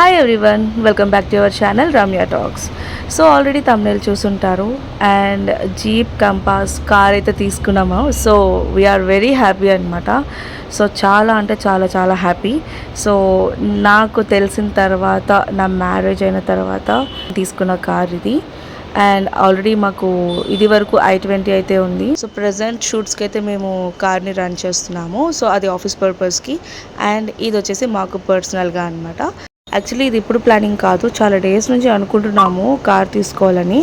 Hi everyone welcome back to your channel Ramya talks so already thumbnail చూసుంటారు. And jeep compass car అయితే తీసుకున్నాము. So we are very happy అనమాట so చాలా అంటే చాలా చాలా హ్యాపీ సో నాకు తెలిసిన తర్వాత నా మ్యారేజ్ అయిన తర్వాత తీసుకున్న కార్ ఇది. అండ్ ఆల్రెడీ మాకు ఇది వరకు ఐ ట్వంటీ అయితే ఉంది. సో ప్రజెంట్ షూట్స్కి అయితే మేము కార్ని రన్ చేస్తున్నాము. సో అది ఆఫీస్ పర్పస్కి అండ్ ఇది వచ్చేసి మాకు పర్సనల్గా అనమాట యాక్చువల్లీ ఇది ఇప్పుడు ప్లానింగ్ కాదు. చాలా డేస్ నుంచి అనుకుంటున్నాము కార్ తీసుకోవాలని.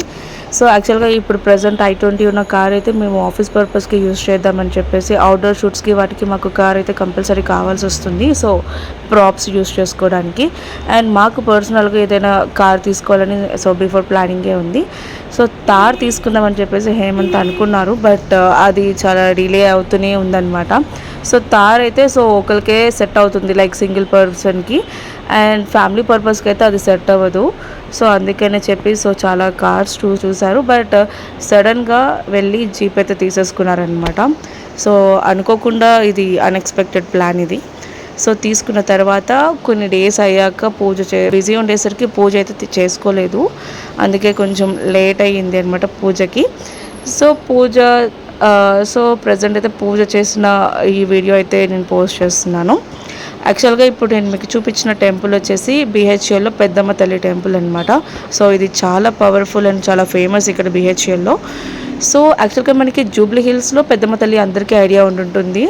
సో యాక్చువల్గా ఇప్పుడు ప్రజెంట్ ఐ ట్వంటీ ఉన్న కార్ అయితే మేము ఆఫీస్ పర్పస్కి యూజ్ చేద్దామని చెప్పేసి అవుట్డోర్ షూట్స్కి వాటికి మాకు కార్ అయితే కంపల్సరీ కావాల్సి వస్తుంది. సో ప్రాప్స్ యూస్ చేసుకోవడానికి. అండ్ మాకు పర్సనల్గా ఏదైనా కార్ తీసుకోవాలని సో బిఫోర్ ప్లానింగే ఉంది. సో తార్ తీసుకుందామని చెప్పేసి హేమంత్ అనుకున్నారు బట్ అది చాలా డిలే అవుతూనే ఉందన్నమాట. సో తార్ అయితే సో ఒకరికే సెట్ అవుతుంది లైక్ సింగిల్ పర్సన్కి. అండ్ ఫ్యామిలీ పర్పస్కి అయితే అది సెట్ అవ్వదు. సో అందుకనే చెప్పి సో చాలా కార్స్ చూ చూసారు బట్ సడన్గా వెళ్ళి జీప్ అయితే తీసేసుకున్నారనమాట సో అనుకోకుండా ఇది అన్ఎక్స్పెక్టెడ్ ప్లాన్ ఇది. సో తీసుకున్న తర్వాత కొన్ని డేస్ అయ్యాక పూజ చే బిజీ ఉండేసరికి పూజ అయితే చేసుకోలేదు. అందుకే కొంచెం లేట్ అయ్యింది అనమాట పూజకి. సో పూజ సో ప్రజెంట్ అయితే పూజ చేసిన ఈ వీడియో అయితే నేను పోస్ట్ చేస్తున్నాను. యాక్చువల్గా ఇప్పుడు నేను మీకు చూపించిన టెంపుల్ వచ్చేసి బిహెచ్ఎల్లో పెద్దమ్మ తల్లి టెంపుల్ అనమాట సో ఇది చాలా పవర్ఫుల్ అండ్ చాలా ఫేమస్ ఇక్కడ బిహెచ్ఎల్లో సో యాక్చువల్గా మనకి జూబ్లీ హిల్స్లో పెద్దమ్మ తల్లి అందరికీ ఐడియా ఉండుంటుంది.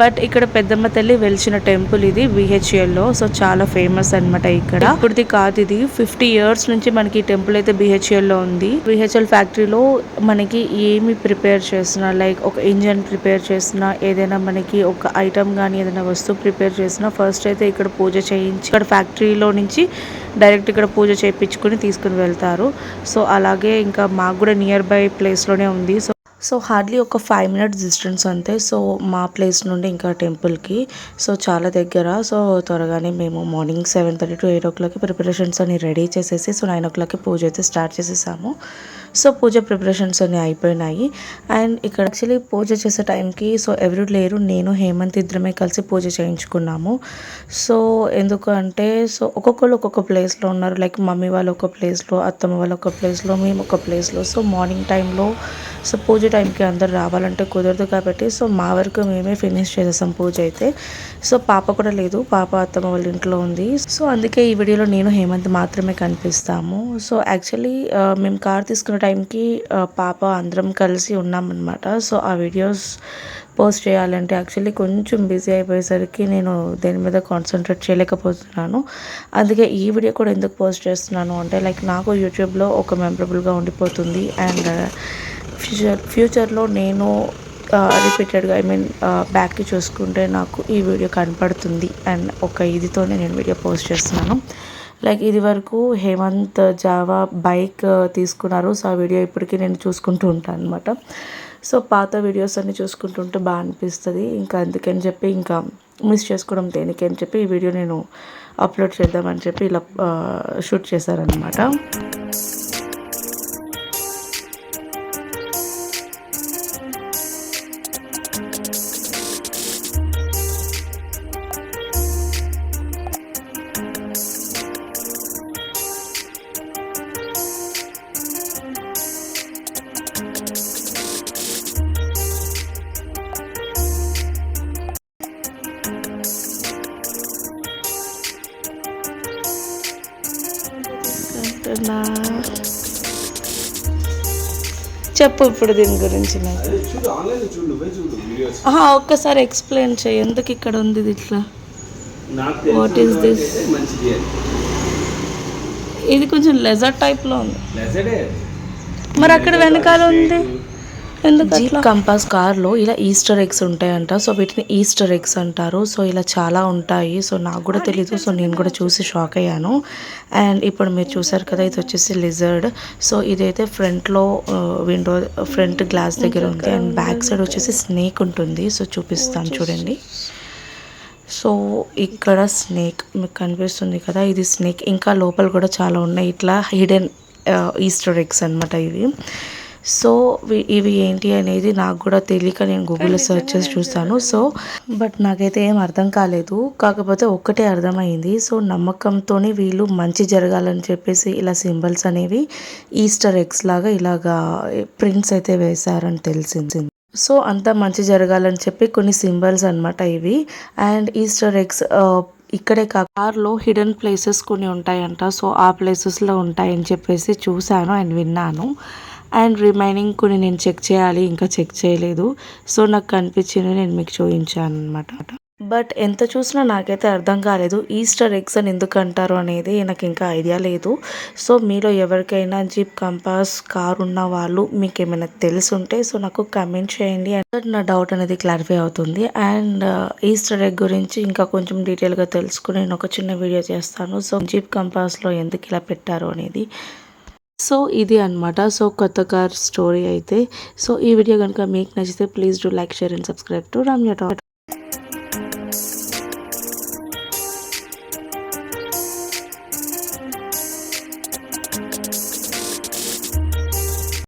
బట్ ఇక్కడ పెద్దమ్మ తల్లి వెలిచిన టెంపుల్ ఇది బిహెచ్ఎల్లో లో సో చాలా ఫేమస్ అన్నమాట ఇక్కడ. ఇప్పుడుది కాదు ఇది. ఫిఫ్టీ ఇయర్స్ నుంచి మనకి టెంపుల్ అయితే బిహెచ్ఎల్లో లో ఉంది. బిహెచ్ఎల్ ఫ్యాక్టరీలో మనకి ఏమి ప్రిపేర్ చేసినా లైక్ ఒక ఇంజన్ ప్రిపేర్ చేసినా ఏదైనా మనకి ఒక ఐటమ్ కానీ ఏదైనా వస్తువు ప్రిపేర్ చేసినా ఫస్ట్ అయితే ఇక్కడ పూజ చేయించి ఇక్కడ ఫ్యాక్టరీలో నుంచి డైరెక్ట్ ఇక్కడ పూజ చేయించుకుని తీసుకుని వెళ్తారు. సో అలాగే ఇంకా మాకు కూడా నియర్ బై ప్లేస్లోనే ఉంది. సో సో హార్డ్లీ ఒక ఫైవ్ మినిట్స్ డిస్టెన్స్ అంతే. సో మా ప్లేస్ నుండి ఇంకా టెంపుల్కి సో చాలా దగ్గర. సో త్వరగానే మేము morning seven thirty to eight ఓ క్లాక్కి ప్రిపరేషన్స్ అన్ని రెడీ చేసేసి సో నైన్ ఓ క్లాక్కి పూజ అయితే స్టార్ట్ చేసేసాము. సో పూజ ప్రిపరేషన్స్ అన్ని అయిపోయినాయి. అండ్ ఇక్కడ యాక్చువల్లీ పూజ చేసే టైంకి సో ఎవరు లేరు నేను హేమంత్ ఇద్దరమే కలిసి పూజ చేయించుకున్నాము. సో ఎందుకంటే సో ఒక్కొక్కరు ఒక్కొక్క ప్లేస్లో ఉన్నారు. లైక్ మమ్మీ వాళ్ళు ఒక ప్లేస్లో అత్తమ్మ వాళ్ళు ఒక ప్లేస్లో మేము ఒక ప్లేస్లో సో మార్నింగ్ టైంలో సో పూజ టైంకి అందరు రావాలంటే కుదరదు కాబట్టి సో మా వరకు మేమే ఫినిష్ చేసేసాం పూజ అయితే. సో పాప కూడా లేదు పాప అత్తమ్మ వాళ్ళ ఇంట్లో ఉంది. సో అందుకే ఈ వీడియోలో నేను హేమంత్ మాత్రమే కనిపిస్తాము. సో యాక్చువల్లీ మేము కార్ తీసుకున్న టైంకి పాప అందరం కలిసి ఉన్నామన్నమాట. సో ఆ వీడియోస్ పోస్ట్ చేయాలంటే యాక్చువల్లీ కొంచెం బిజీ అయిపోయేసరికి నేను దేని మీద కాన్సన్ట్రేట్ చేయలేకపోతున్నాను. అందుకే ఈ వీడియో కూడా ఎందుకు పోస్ట్ చేస్తున్నాను అంటే లైక్ నాకు యూట్యూబ్లో ఒక మెమరబుల్గా ఉండిపోతుంది అండ్ ఫ్యూచర్ ఫ్యూచర్లో నేను రిపీటెడ్గా ఐ మీన్ బ్యాక్కి చూసుకుంటే నాకు ఈ వీడియో కనపడుతుంది అండ్ ఒక ఇదితోనే నేను వీడియో పోస్ట్ చేస్తున్నాను. లైక్ ఇది వరకు హేమంత్ జావా బైక్ తీసుకున్నారు. సో ఆ వీడియో ఇప్పటికీ నేను చూసుకుంటూ ఉంటాను అనమాట సో పాత వీడియోస్ అన్ని చూసుకుంటుంటే బాగా అనిపిస్తుంది. ఇంకా అందుకని చెప్పి ఇంకా మిస్ చేసుకోవడం దేనికి అని చెప్పి ఈ వీడియో నేను అప్లోడ్ చేద్దామని చెప్పి ఇలా షూట్ చేశారనమాట అంటున్నా. చెప్పు ఇప్పుడు దీని గురించి నాకు. ఒక్కసారి ఎక్స్ప్లెయిన్ చేయి. ఎందుకు ఇక్కడ ఉంది ఇది ఇట్లా? తెలిసిన మంచిది అని. ఇది కొంచెం లెజర్ టైప్లో ఉంది. మరి అక్కడ వెనకాల ఉంది? జీప్ కంపాస్ కార్లో ఇలా ఈస్టర్ ఎగ్స్ ఉంటాయంట. సో వీటిని ఈస్టర్ ఎగ్స్ అంటారు. సో ఇలా చాలా ఉంటాయి. సో నాకు కూడా తెలీదు. సో నేను కూడా చూసి షాక్ అయ్యాను. అండ్ ఇప్పుడు మీరు చూసారు కదా ఇది వచ్చేసి లిజర్డ్. సో ఇదైతే ఫ్రంట్లో విండో ఫ్రంట్ గ్లాస్ దగ్గర ఉంది. అండ్ బ్యాక్ సైడ్ వచ్చేసి స్నేక్ ఉంటుంది. సో చూపిస్తాను చూడండి. సో ఇక్కడ స్నేక్ మీకు కనిపిస్తుంది కదా ఇది స్నేక్. ఇంకా లోపల కూడా చాలా ఉన్నాయి. ఇట్లా హిడెన్ ఈస్టర్ ఎగ్స్ అనమాట ఇవి. సో ఇవి ఏంటి అనేది నాకు కూడా తెలియక నేను గూగుల్లో సెర్చ్ చేసి చూస్తాను. సో బట్ నాకైతే ఏం అర్థం కాలేదు. కాకపోతే ఒక్కటే అర్థమైంది. సో నమ్మకంతోనే వీళ్ళు మంచి జరగాలని చెప్పేసి ఇలా సింబల్స్ అనేవి ఈస్టర్ ఎగ్స్ లాగా ఇలాగా ప్రింట్స్ అయితే వేశారని తెలిసింది. సో అంతా మంచి జరగాలని చెప్పి కొన్ని సింబల్స్ అన్నమాట ఇవి. అండ్ ఈస్టర్ ఎగ్స్ ఇక్కడే కాక కార్లో హిడెన్ ప్లేసెస్ కొన్ని ఉంటాయంట. సో ఆ ప్లేసెస్లో ఉంటాయని చెప్పేసి చూశాను అండ్ విన్నాను. అండ్ రిమైనింగ్ కొన్ని నేను చెక్ చేయాలి ఇంకా చెక్ చేయలేదు. సో నాకు కనిపించింది నేను మీకు చూపించాను అనమాట బట్ ఎంత చూసినా నాకైతే అర్థం కాలేదు ఈస్టర్ ఎగ్స్ అని ఎందుకు అంటారు అనేది నాకు ఇంకా ఐడియా లేదు. సో మీలో ఎవరికైనా జీప్ కంపాస్ కార్ ఉన్న వాళ్ళు మీకు ఏమైనా తెలుసుంటే సో నాకు కమెంట్ చేయండి. అండ్ నా డౌట్ అనేది క్లారిఫై అవుతుంది. అండ్ ఈస్టర్ ఎగ్ గురించి ఇంకా కొంచెం డీటెయిల్గా తెలుసుకుని నేను ఒక చిన్న వీడియో చేస్తాను. సో జీప్ కంపాస్లో ఎందుకు ఇలా పెట్టారు అనేది సో ఇది అన్నమాట. సో కొత్త కార్ స్టోరీ అయితే. సో ఈ వీడియో కనుక మీకు నచ్చితే please do like share and subscribe to Ramya